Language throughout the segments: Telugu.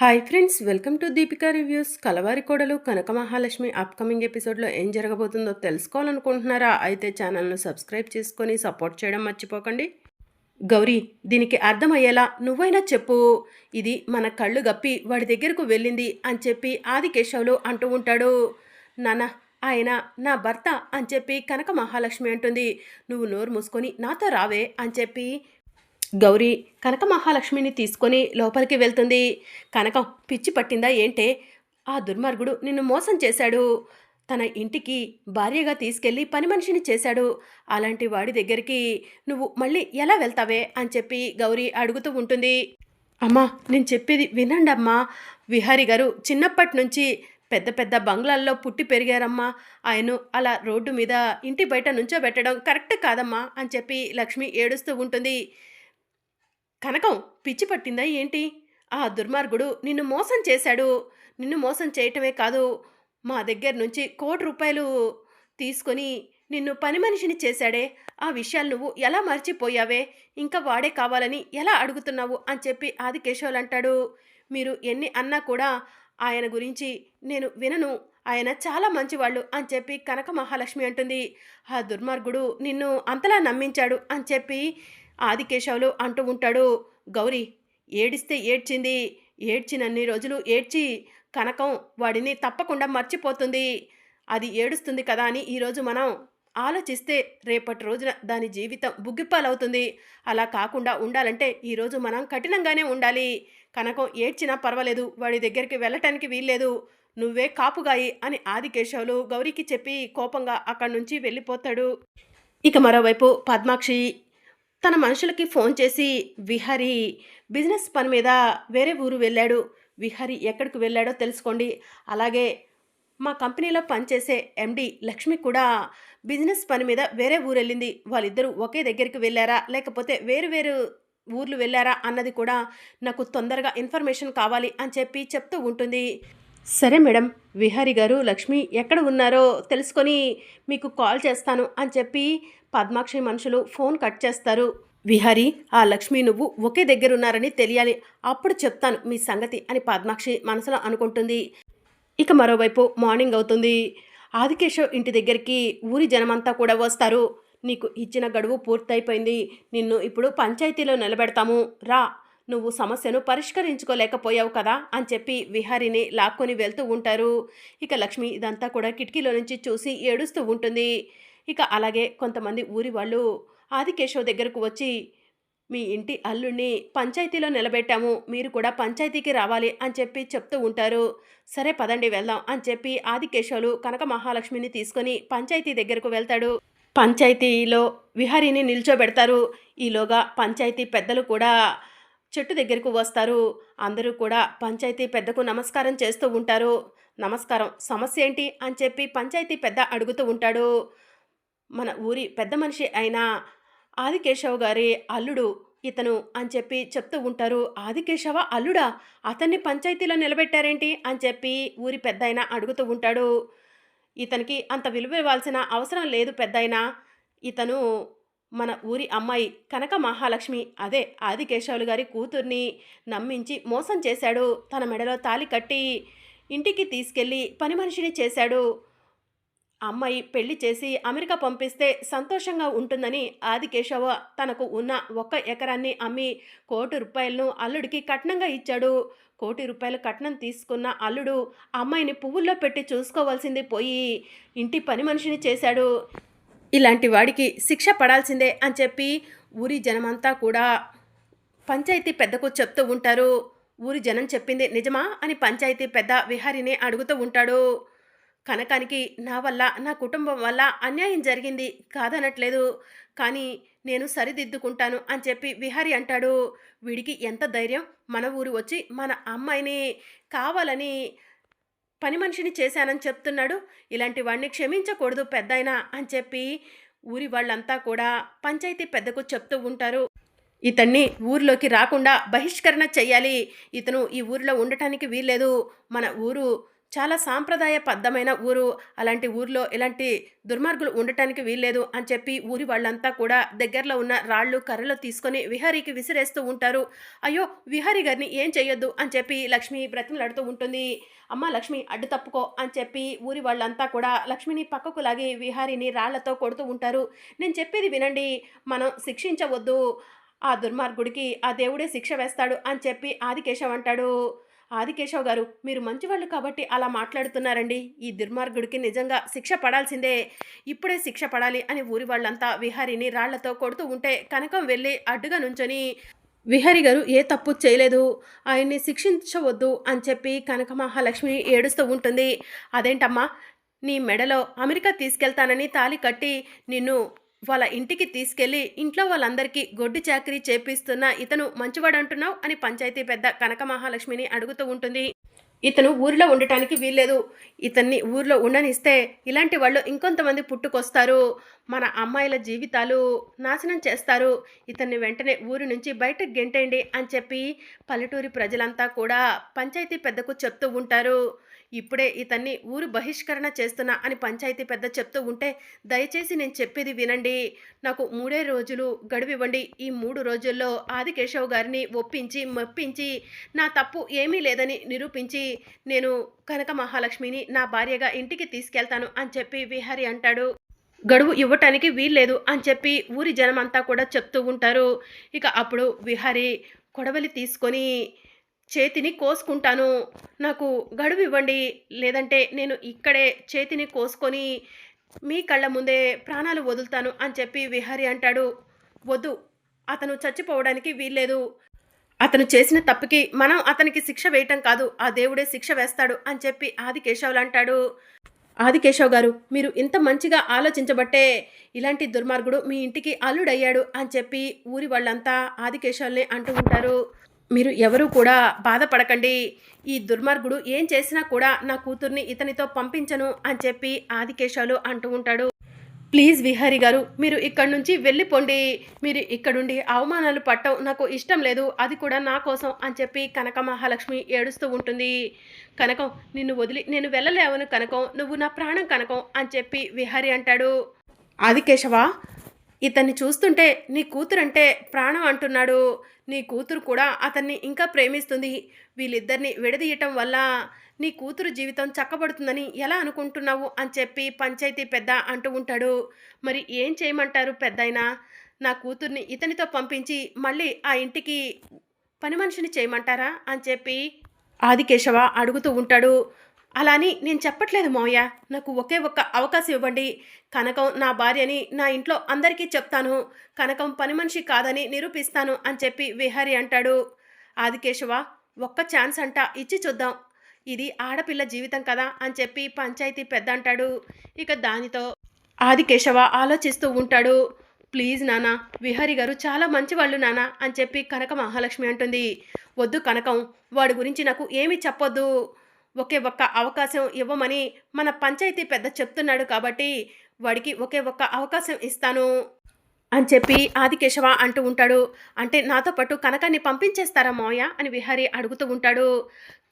Hi friends welcome to Deepika reviews Kalavari Kodalu Kanaka Mahalakshmi upcoming ఎపిసోడ్లో ఏం జరగబోతుందో తెలుసుకోవాలనుకుంటున్నారా? అయితే ఛానల్ను సబ్స్క్రైబ్ చేసుకొని సపోర్ట్ చేయడం మర్చిపోకండి. గౌరీ దీనికి అర్థమయ్యేలా నువ్వైనా చెప్పు. ఇది మన కళ్ళు గప్పి వాడి దగ్గరకు వెళ్ళింది అని చెప్పి ఆది కేశవులు అంటూ ఉంటాడు. నాన్న ఆయన నా భర్త అని చెప్పి కనక మహాలక్ష్మి అంటుంది. నువ్వు నోరు మూసుకొని నాతో రావే అని చెప్పి గౌరీ కనక మహాలక్ష్మిని తీసుకొని లోపలికి వెళ్తుంది. కనకం పిచ్చి పట్టిందా ఏంటే? ఆ దుర్మార్గుడు నిన్ను మోసం చేశాడు. తన ఇంటికి భార్యగా తీసుకెళ్ళి పని మనిషిని చేశాడు. అలాంటి వాడి దగ్గరికి నువ్వు మళ్ళీ ఎలా వెళ్తావే? అని చెప్పి గౌరీ అడుగుతూ ఉంటుంది. అమ్మా నేను చెప్పేది వినండి అమ్మా. విహారి గారు చిన్నప్పటి నుంచి పెద్ద పెద్ద బంగ్లాల్లో పుట్టి పెరిగారమ్మా. ఆయన అలా రోడ్డు మీద ఇంటి బయట నుంచోబెట్టడం కరెక్ట్ కాదమ్మా అని చెప్పి లక్ష్మి ఏడుస్తూ ఉంటుంది. కనకం పిచ్చి పట్టిందా ఏంటి? ఆ దుర్మార్గుడు నిన్ను మోసం చేశాడు. నిన్ను మోసం చేయటమే కాదు మా దగ్గర నుంచి కోటి రూపాయలు తీసుకొని నిన్ను పని మనిషిని చేశాడే. ఆ విషయాలు నువ్వు ఎలా మర్చిపోయావే? ఇంకా వాడే కావాలని ఎలా అడుగుతున్నావు? అని చెప్పి ఆదికేశవులు అంటాడు. మీరు ఎన్ని అన్నా కూడా ఆయన గురించి నేను వినను. ఆయన చాలా మంచివాళ్ళు అని చెప్పి కనక మహాలక్ష్మి అంటుంది. ఆ దుర్మార్గుడు నిన్ను అంతలా నమ్మించాడు అని చెప్పి ఆదికేశవులు అంటూ ఉంటాడు. గౌరీ ఏడిస్తే ఏడ్చింది ఏడ్చినన్ని రోజులు ఏడ్చి కనకం వాడిని తప్పకుండా మర్చిపోతుంది. అది ఏడుస్తుంది కదా అని ఈరోజు మనం ఆలోచిస్తే రేపటి రోజున దాని జీవితం బుగ్గిప్పాలవుతుంది అలా కాకుండా ఉండాలంటే ఈరోజు మనం కఠినంగానే ఉండాలి. కనకం ఏడ్చినా పర్వాలేదు వాడి దగ్గరికి వెళ్ళటానికి వీల్లేదు. నువ్వే కాపుగాయి అని ఆదికేశవులు గౌరీకి చెప్పి కోపంగా అక్కడి నుంచి వెళ్ళిపోతాడు. ఇక మరోవైపు పద్మాక్షి తన మనుషులకి ఫోన్ చేసి విహరి బిజినెస్ పని మీద వేరే ఊరు వెళ్ళాడు. విహరి ఎక్కడికి వెళ్ళాడో తెలుసుకోండి. అలాగే మా కంపెనీలో పనిచేసే ఎండి లక్ష్మి కూడా బిజినెస్ పని మీద వేరే ఊరు వెళ్ళింది. వాళ్ళిద్దరూ ఒకే దగ్గరికి వెళ్ళారా? లేకపోతే వేరు వేరు ఊర్లు వెళ్ళారా? అన్నది కూడా నాకు తొందరగా ఇన్ఫర్మేషన్ కావాలి అని చెప్పి చెప్తూ ఉంటుంది. సరే మేడం విహారి గారు లక్ష్మి ఎక్కడ ఉన్నారో తెలుసుకొని మీకు కాల్ చేస్తాను అని చెప్పి పద్మాక్షి మనుషులు ఫోన్ కట్ చేస్తారు. విహారి ఆ లక్ష్మి నువ్వు ఒకే దగ్గర ఉన్నారని తెలియాలి అప్పుడు చెప్తాను మీ సంగతి అని పద్మాక్షి మనసులో అనుకుంటుంది. ఇక మరోవైపు మార్నింగ్ అవుతుంది. ఆదికేశవ్ ఇంటి దగ్గరికి ఊరి జనమంతా కూడా వస్తారు. నీకు ఇచ్చిన గడువు పూర్తయిపోయింది. నిన్ను ఇప్పుడు పంచాయతీలో నిలబెడతాము. రా నువ్వు సమస్యను పరిష్కరించుకోలేకపోయావు కదా అని చెప్పి విహారిని లాక్కొని వెళ్తూ ఉంటారు. ఇక లక్ష్మి ఇదంతా కూడా కిటికీలో నుంచి చూసి ఏడుస్తూ ఉంటుంది. ఇక అలాగే కొంతమంది ఊరి వాళ్ళు ఆదికేశవ్ దగ్గరకు వచ్చి మీ ఇంటి అల్లుడిని పంచాయతీలో నిలబెట్టాము. మీరు కూడా పంచాయతీకి రావాలి అని చెప్పి చెప్తూ ఉంటారు. సరే పదండి వెళ్దాం అని చెప్పి ఆదికేశవులు కనక మహాలక్ష్మిని తీసుకొని పంచాయతీ దగ్గరకు వెళ్తాడు. పంచాయతీలో విహారిని నిల్చోబెడతారు. ఈలోగా పంచాయతీ పెద్దలు కూడా చెట్టు దగ్గరకు వస్తారు. అందరూ కూడా పంచాయతీ పెద్దకు నమస్కారం చేస్తూ ఉంటారు. నమస్కారం సమస్య ఏంటి? అని చెప్పి పంచాయతీ పెద్ద అడుగుతూ ఉంటాడు. మన ఊరి పెద్ద మనిషి అయిన ఆదికేశవ్ గారి అల్లుడు ఇతను అని చెప్పి చెప్తూ ఉంటారు. ఆదికేశవ అల్లుడా అతన్ని పంచాయతీలో నిలబెట్టారేంటి? అని చెప్పి ఊరి పెద్ద అయినా అడుగుతూ ఉంటాడు. ఇతనికి అంత విలువ ఇవ్వాల్సిన అవసరం లేదు పెద్దాయన ఇతను మన ఊరి అమ్మాయి కనక మహాలక్ష్మి అదే ఆదికేశవులు గారి కూతుర్ని నమ్మించి మోసం చేశాడు. తన మెడలో తాలి కట్టి ఇంటికి తీసుకెళ్ళి పని మనిషిని చేశాడు. అమ్మాయి పెళ్ళి చేసి అమెరికా పంపిస్తే సంతోషంగా ఉంటుందని ఆదికేశవ తనకు ఉన్న ఒక్క ఎకరాన్ని అమ్మి కోటి రూపాయలను అల్లుడికి కట్నంగా ఇచ్చాడు. కోటి రూపాయల కట్నం తీసుకున్న అల్లుడు అమ్మాయిని పువ్వుల్లో పెట్టి చూసుకోవాల్సింది పోయి ఇంటి పని మనిషిని చేశాడు. ఇలాంటి వాడికి శిక్ష పడాల్సిందే అని చెప్పి ఊరి జనమంతా కూడా పంచాయతీ పెద్దకు చెప్తూ ఉంటారు. ఊరి జనం చెప్పింది నిజమా అని పంచాయతీ పెద్ద విహారిని అడుగుతూ ఉంటాడు. కనకానికి నా వల్ల నా కుటుంబం వల్ల అన్యాయం జరిగింది కాదనట్లేదు. కానీ నేను సరిదిద్దుకుంటాను అని చెప్పి విహారి అంటాడు. వీడికి ఎంత ధైర్యం? మన ఊరు వచ్చి మన అమ్మాయిని కావాలని పని మనిషిని చేశానని చెప్తున్నాడు. ఇలాంటి వాడిని క్షమించకూడదు పెద్దయినా అని చెప్పి ఊరి వాళ్ళంతా కూడా పంచాయతీ పెద్దకు చెప్తూ ఉంటారు. ఇతన్ని ఊర్లోకి రాకుండా బహిష్కరణ చెయ్యాలి. ఇతను ఈ ఊరిలో ఉండటానికి వీల్లేదు. మన ఊరు చాలా సాంప్రదాయబద్ధమైన ఊరు అలాంటి ఊర్లో ఇలాంటి దుర్మార్గులు ఉండటానికి వీల్లేదు అని చెప్పి ఊరి వాళ్ళంతా కూడా దగ్గరలో ఉన్న రాళ్ళు కర్రలు తీసుకొని విహారీకి విసిరేస్తూ ఉంటారు. అయ్యో విహారీ గారిని ఏం చేయొద్దు అని చెప్పి లక్ష్మి బ్రతిమలాడుతూ ఉంటుంది. అమ్మ లక్ష్మి అడ్డు తప్పుకో అని చెప్పి ఊరి వాళ్ళంతా కూడా లక్ష్మిని పక్కకు లాగి విహారీని రాళ్ళతో కొడుతూ ఉంటారు. నేను చెప్పేది వినండి మనం శిక్షించవద్దు. ఆ దుర్మార్గుడికి ఆ దేవుడే శిక్ష వేస్తాడు అని చెప్పి ఆదికేశవ్ అంటాడు. ఆదికేశవ్ గారు మీరు మంచివాళ్ళు కాబట్టి అలా మాట్లాడుతున్నారండి. ఈ దుర్మార్గుడికి నిజంగా శిక్ష పడాల్సిందే. ఇప్పుడే శిక్ష పడాలి అని ఊరి వాళ్ళంతా విహారీని రాళ్ళతో కొడుతూ ఉంటే కనకం వెళ్ళి అడ్డుగా నుంచొని విహారి గారు ఏ తప్పు చేయలేదు. ఆయన్ని శిక్షించవద్దు అని చెప్పి కనక మహాలక్ష్మి ఏడుస్తూ ఉంటుంది. అదేంటమ్మా? నీ మెడలో అమెరికా తీసుకెళ్తానని తాలి కట్టి నిన్ను వాళ్ళ ఇంటికి తీసుకెళ్ళి ఇంట్లో వాళ్ళందరికీ గొడ్డు చాకరీ చేపిస్తున్న ఇతను మంచివాడు అంటున్నావు అని పంచాయతీ పెద్ద కనక మహాలక్ష్మిని అడుగుతూ ఉంటుంది. ఇతను ఊరిలో ఉండటానికి వీల్లేదు. ఇతన్ని ఊరిలో ఉండనిస్తే ఇలాంటి వాళ్ళు ఇంకొంతమంది పుట్టుకొస్తారు. మన అమ్మాయిల జీవితాలు నాశనం చేస్తారు. ఇతన్ని వెంటనే ఊరి నుంచి బయటకు గెంటేయండి అని చెప్పి పల్లెటూరి ప్రజలంతా కూడా పంచాయతీ పెద్దకు చెప్తూ ఉంటారు. ఇప్పుడే ఇతన్ని ఊరు బహిష్కరణ చేస్తున్నా అని పంచాయతీ పెద్ద చెప్తూ ఉంటే దయచేసి నేను చెప్పేది వినండి. నాకు మూడే రోజులు గడువివ్వండి. ఈ మూడు రోజుల్లో ఆదికేశవ్ గారిని ఒప్పించి మెప్పించి నా తప్పు ఏమీ లేదని నిరూపించి నేను కనక మహాలక్ష్మిని నా భార్యగా ఇంటికి తీసుకెళ్తాను అని చెప్పి విహారి అంటాడు. గడువు ఇవ్వటానికి వీల్లేదు అని చెప్పి ఊరి జనమంతా కూడా చెప్తూ ఉంటారు. ఇక అప్పుడు విహారి కొడవలి తీసుకొని చేతిని కోసుకుంటాను. నాకు గడువు ఇవ్వండి. లేదంటే నేను ఇక్కడే చేతిని కోసుకొని మీ కళ్ళ ముందే ప్రాణాలు వదులుతాను అని చెప్పి విహారి అంటాడు. వద్దు. అతను చచ్చిపోవడానికి వీల్లేదు. అతను చేసిన తప్పుకి మనం అతనికి శిక్ష వేయటం కాదు. ఆ దేవుడే శిక్ష వేస్తాడు అని చెప్పి ఆదికేశవులు అంటాడు. ఆదికేశవ్ గారు మీరు ఇంత మంచిగా ఆలోచించబట్టే ఇలాంటి దుర్మార్గుడు మీ ఇంటికి అల్లుడయ్యాడు అని చెప్పి ఊరి వాళ్ళంతా ఆదికేశవుల్ని అంటూ ఉంటారు. మీరు ఎవరూ కూడా బాధపడకండి. ఈ దుర్మార్గుడు ఏం చేసినా కూడా నా కూతుర్ని ఇతనితో పంపించను అని చెప్పి ఆదికేశాలు అంటూ ఉంటాడు. ప్లీజ్ విహారి గారు మీరు ఇక్కడి నుంచి వెళ్ళిపోండి. మీరు ఇక్కడుండి అవమానాలు పట్టం నాకు ఇష్టం లేదు. అది కూడా నా కోసం అని చెప్పి కనక మహాలక్ష్మి ఏడుస్తూ ఉంటుంది. కనకం నిన్ను వదిలి నేను వెళ్ళలేవను కనకం. నువ్వు నా ప్రాణం కనకం అని చెప్పి విహారి అంటాడు. ఆదికేశవా ఇతన్ని చూస్తుంటే నీ కూతురంటే ప్రాణం అంటున్నాడు. నీ కూతురు కూడా అతన్ని ఇంకా ప్రేమిస్తుంది. వీళ్ళిద్దరిని విడదీయటం వల్ల నీ కూతురు జీవితం చక్కబడుతుందని ఎలా అనుకుంటున్నావు? అని చెప్పి పంచాయతీ పెద్ద అంటూ ఉంటాడు. మరి ఏం చేయమంటారు పెద్దయినా? నా కూతుర్ని ఇతనితో పంపించి మళ్ళీ ఆ ఇంటికి పని మనిషిని చేయమంటారా? అని చెప్పి ఆదికేశవ అడుగుతూ ఉంటాడు. అలా అని నేను చెప్పట్లేదు మావయ్య. నాకు ఒకే ఒక్క అవకాశం ఇవ్వండి. కనకం నా భార్యని నా ఇంట్లో అందరికీ చెప్తాను. కనకం పని మనిషి కాదని నిరూపిస్తాను అని చెప్పి విహారి అంటాడు. ఆదికేశవ ఒక్క ఛాన్స్ అంట ఇచ్చి చూద్దాం. ఇది ఆడపిల్ల జీవితం కదా అని చెప్పి పంచాయతీ పెద్ద అంటాడు. ఇక దానితో ఆదికేశవ ఆలోచిస్తూ ఉంటాడు. ప్లీజ్ నాన్న విహారి గారు చాలా మంచివాళ్ళు నానా అని చెప్పి కనక మహాలక్ష్మి అంటుంది. వద్దు కనకం వాడి గురించి నాకు ఏమీ చెప్పొద్దు. ఒకే ఒక్క అవకాశం ఇవ్వమని మన పంచాయతీ పెద్ద చెప్తున్నాడు కాబట్టి వాడికి ఒకే ఒక్క అవకాశం ఇస్తాను అని చెప్పి ఆదికేశవ అంటూ ఉంటాడు. అంటే నాతో పాటు కనకాన్ని పంపించేస్తారా మోయ అని విహారి అడుగుతూ ఉంటాడు.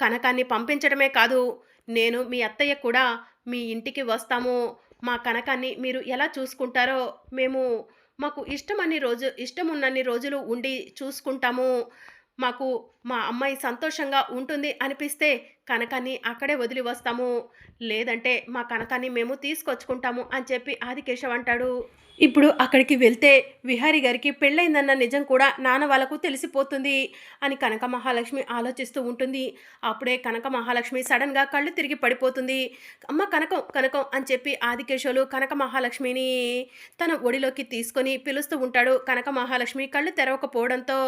కనకాన్ని పంపించడమే కాదు నేను మీ అత్తయ్య కూడా మీ ఇంటికి వస్తాము. మా కనకాన్ని మీరు ఎలా చూసుకుంటారో మేము మాకు ఇష్టమన్ని రోజు ఇష్టం ఉన్నన్ని రోజులు ఉండి చూసుకుంటాము. మాకు మా అమ్మాయి సంతోషంగా ఉంటుంది అనిపిస్తే కనకాన్ని అక్కడే వదిలి వస్తాము. లేదంటే మా కనకాన్ని మేము తీసుకొచ్చుకుంటాము అని చెప్పి ఆదికేశవ్ అంటాడు. ఇప్పుడు అక్కడికి వెళ్తే విహారి గారికి పెళ్ళైందన్న నిజం కూడా నాన్న వాళ్ళకు తెలిసిపోతుంది అని కనక మహాలక్ష్మి ఆలోచిస్తూ ఉంటుంది. అప్పుడే కనక మహాలక్ష్మి సడన్గా కళ్ళు తిరిగి పడిపోతుంది. అమ్మ కనకం కనకం అని చెప్పి ఆదికేశవులు కనక మహాలక్ష్మిని తన ఒడిలోకి తీసుకొని పిలుస్తూ ఉంటాడు. కనక మహాలక్ష్మి కళ్ళు తెరవకపోవడంతో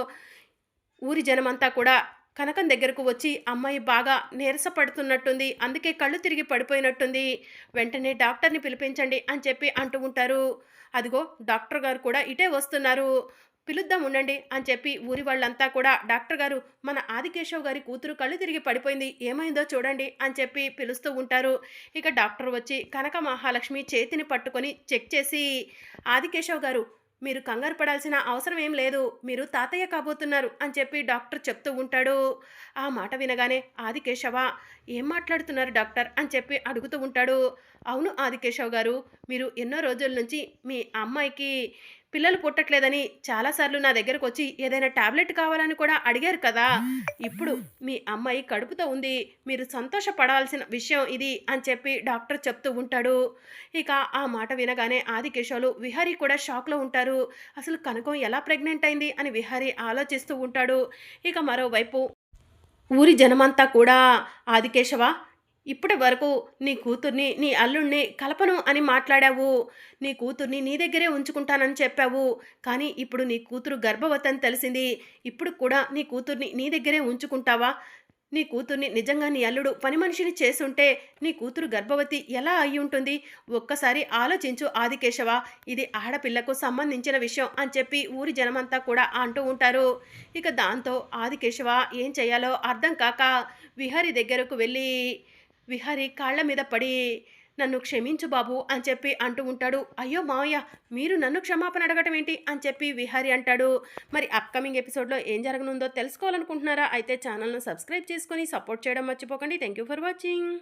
ఊరి జనమంతా కూడా కనకం దగ్గరకు వచ్చి అమ్మాయి బాగా నీరసపడుతున్నట్టుంది అందుకే కళ్ళు తిరిగి పడిపోయినట్టుంది వెంటనే డాక్టర్ని పిలిపించండి అని చెప్పి అంటూ ఉంటారు. అదిగో డాక్టర్ గారు కూడా ఇటే వస్తున్నారు పిలుద్దాం ఉండండి అని చెప్పి ఊరి వాళ్ళంతా కూడా డాక్టర్ గారు మన ఆదికేశవ్ గారి కూతురు కళ్ళు తిరిగి పడిపోయింది ఏమైందో చూడండి అని చెప్పి పిలుస్తూ ఉంటారు. ఇక డాక్టర్ వచ్చి కనక మహాలక్ష్మి చేతిని పట్టుకొని చెక్ చేసి ఆదికేశవ్ గారు మీరు కంగారు పడాల్సిన అవసరం ఏం లేదు. మీరు తాతయ్య కాబోతున్నారు అని చెప్పి డాక్టర్ చెప్తూ ఉంటాడు. ఆ మాట వినగానే ఆదికేశవ ఏం మాట్లాడుతున్నారు డాక్టర్? అని చెప్పి అడుగుతూ ఉంటాడు. అవును ఆదికేశవ్ గారు మీరు ఎన్నో రోజుల నుంచి మీ అమ్మాయికి పిల్లలు పుట్టట్లేదని చాలాసార్లు నా దగ్గరకు వచ్చి ఏదైనా టాబ్లెట్ కావాలని కూడా అడిగారు కదా. ఇప్పుడు మీ అమ్మాయి కడుపుతో ఉంది మీరు సంతోషపడాల్సిన విషయం ఇది అని చెప్పి డాక్టర్ చెప్తూ ఉంటాడు. ఇక ఆ మాట వినగానే ఆదికేశవులు విహారీ కూడా షాక్లో ఉంటారు. అసలు కనకం ఎలా ప్రెగ్నెంట్ అయింది? అని విహారీ ఆలోచిస్తూ ఉంటాడు. ఇక మరోవైపు ఊరి జనమంతా కూడా ఆదికేశవ ఇప్పటి వరకు నీ కూతుర్ని నీ అల్లుణ్ణి కలపను అని మాట్లాడావు. నీ కూతుర్ని నీ దగ్గరే ఉంచుకుంటానని చెప్పావు. కానీ ఇప్పుడు నీ కూతురు గర్భవతి అని తెలిసింది. ఇప్పుడు కూడా నీ కూతుర్ని నీ దగ్గరే ఉంచుకుంటావా? నీ కూతుర్ని నిజంగా నీ అల్లుడు పని మనిషిని చేసుంటే నీ కూతురు గర్భవతి ఎలా అయి ఉంటుంది? ఒక్కసారి ఆలోచించు ఆదికేశవ. ఇది ఆడపిల్లకు సంబంధించిన విషయం అని చెప్పి ఊరి జనమంతా కూడా అంటూ ఉంటారు. ఇక దాంతో ఆదికేశవ ఏం చేయాలో అర్థం కాక విహారి దగ్గరకు వెళ్ళి విహారి కాళ్ళ మీద పడి నన్ను క్షమించు బాబు అని చెప్పి అంటూ ఉంటాడు. అయ్యో మావయ్య మీరు నన్ను క్షమాపణ అడగటం ఏంటి? అని చెప్పి విహారి అంటాడు. మరి అప్కమింగ్ ఎపిసోడ్లో ఏం జరగనుందో తెలుసుకోవాలనుకుంటున్నారా? అయితే ఛానల్ను సబ్స్క్రైబ్ చేసుకొని సపోర్ట్ చేయడం మర్చిపోకండి. Thank you for watching